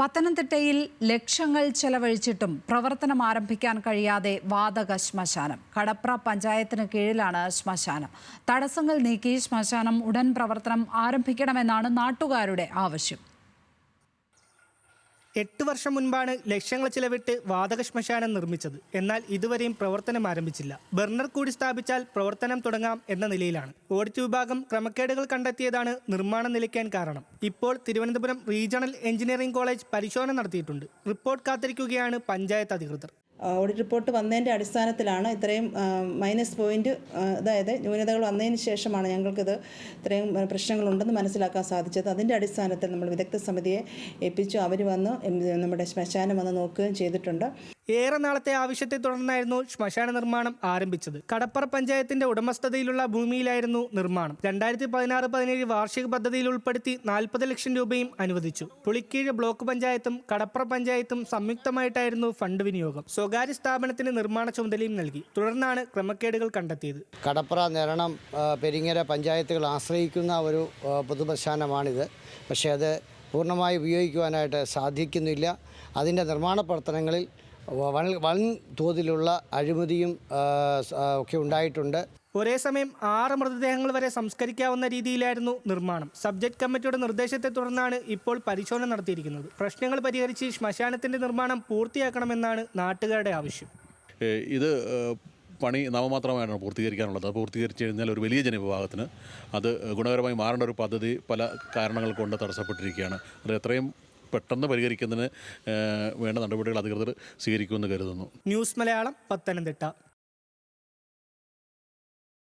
പത്തനംതിട്ടയിൽ ലക്ഷങ്ങൾ ചെലവഴിച്ചിട്ടും പ്രവർത്തനം ആരംഭിക്കാൻ കഴിയാതെ വാതക ശ്മശാനം. കടപ്ര പഞ്ചായത്തിന് കീഴിലാണ് ശ്മശാനം. തടസ്സങ്ങൾ നീക്കി ശ്മശാനം ഉടൻ പ്രവർത്തനം ആരംഭിക്കണമെന്നാണ് നാട്ടുകാരുടെ ആവശ്യം. എട്ട് വർഷം മുൻപാണ് ലക്ഷങ്ങൾ ചിലവിട്ട് വാതക ശ്മശാനം നിർമ്മിച്ചത്. എന്നാൽ ഇതുവരെയും പ്രവർത്തനം ആരംഭിച്ചില്ല. ബർണർ കൂടി സ്ഥാപിച്ചാൽ പ്രവർത്തനം തുടങ്ങാം എന്ന നിലയിലാണ്. ഓഡിറ്റ് വിഭാഗം ക്രമക്കേടുകൾ കണ്ടെത്തിയതാണ് നിർമ്മാണം നിലയ്ക്കാൻ കാരണം. ഇപ്പോൾ തിരുവനന്തപുരം റീജിയണൽ എഞ്ചിനീയറിംഗ് കോളേജ് പരിശോധന നടത്തിയിട്ടുണ്ട്. റിപ്പോർട്ട് കാത്തിരിക്കുകയാണ് പഞ്ചായത്ത് അധികൃതർ. ഓഡിറ്റ് റിപ്പോർട്ട് വന്നതിന്റെ അടിസ്ഥാനത്തിലാണ് ഇത്രയും മൈനസ് പോയിന്റ് അതായത് ന്യൂനതകൾ വന്നതിന് ശേഷമാണ് ഞങ്ങൾക്കിത് ഇത്രയും പ്രശ്നങ്ങളുണ്ടെന്ന് മനസ്സിലാക്കാൻ സാധിച്ചത്. അതിന്റെ അടിസ്ഥാനത്തിൽ നമ്മൾ വിദഗ്ധ സമിതിയെ ഏൽപ്പിച്ചു. അവർ വന്ന് നമ്മുടെ ശ്മശാനം വന്ന് നോക്കുകയും ചെയ്തിട്ടുണ്ട്. ഏറെ നാളത്തെ ആവശ്യത്തെ തുടർന്നായിരുന്നു ശ്മശാന നിർമ്മാണം ആരംഭിച്ചത്. കടപ്പുറ പഞ്ചായത്തിന്റെ ഉടമസ്ഥതയിലുള്ള ഭൂമിയിലായിരുന്നു നിർമ്മാണം. രണ്ടായിരത്തി പതിനാറ് പതിനേഴ് വാർഷിക പദ്ധതിയിൽ ഉൾപ്പെടുത്തി നാൽപ്പത് ലക്ഷം രൂപയും അനുവദിച്ചു. പുളിക്കീഴ് ബ്ലോക്ക് പഞ്ചായത്തും കടപ്പുറ പഞ്ചായത്തും സംയുക്തമായിട്ടായിരുന്നു ഫണ്ട് വിനിയോഗം. സ്വകാര്യ സ്ഥാപനത്തിന് നിർമ്മാണ ചുമതലയും നൽകി. തുടർന്നാണ് ക്രമക്കേടുകൾ കണ്ടെത്തിയത്. കടപ്പുറ നിരണം പെരിങ്ങര പഞ്ചായത്തുകൾ ആശ്രയിക്കുന്ന ഒരു പൊതുപ്രസ്ഥാനമാണിത് പക്ഷേ അത് പൂർണമായി ഉപയോഗിക്കുവാനായിട്ട് സാധിക്കുന്നില്ല. അതിന്റെ നിർമ്മാണ പ്രവർത്തനങ്ങളിൽ വൻ വൻ തോതിലുള്ള അഴിമതിയും ഒക്കെ ഉണ്ടായിട്ടുണ്ട്. ഒരേ സമയം ആറ് മൃതദേഹങ്ങൾ വരെ സംസ്കരിക്കാവുന്ന രീതിയിലായിരുന്നു നിർമ്മാണം. സബ്ജക്ട് കമ്മിറ്റിയുടെ നിർദ്ദേശത്തെ തുടർന്നാണ് ഇപ്പോൾ പരിശോധന നടത്തിയിരിക്കുന്നത്. പ്രശ്നങ്ങൾ പരിഹരിച്ച് ശ്മശാനത്തിന്റെ നിർമ്മാണം പൂർത്തിയാക്കണമെന്നാണ് നാട്ടുകാരുടെ ആവശ്യം. ഇത് പണി നാമമാത്രമായിട്ടാണ് പൂർത്തീകരിക്കാനുള്ളത്. അത് പൂർത്തീകരിച്ച് കഴിഞ്ഞാൽ ഒരു വലിയ ജനവിഭാഗത്തിന് അത് ഗുണകരമായി മാറേണ്ട ഒരു പദ്ധതി പല കാരണങ്ങൾ കൊണ്ട് തടസ്സപ്പെട്ടിരിക്കുകയാണ്. അത് എത്രയും പെട്ടെന്ന് പരിഹരിക്കുന്നതിന് വേണ്ട നടപടികൾ അധികൃതർ സ്വീകരിക്കുമെന്ന് കരുതുന്നു. ന്യൂസ് മലയാളം പത്തനംതിട്ട.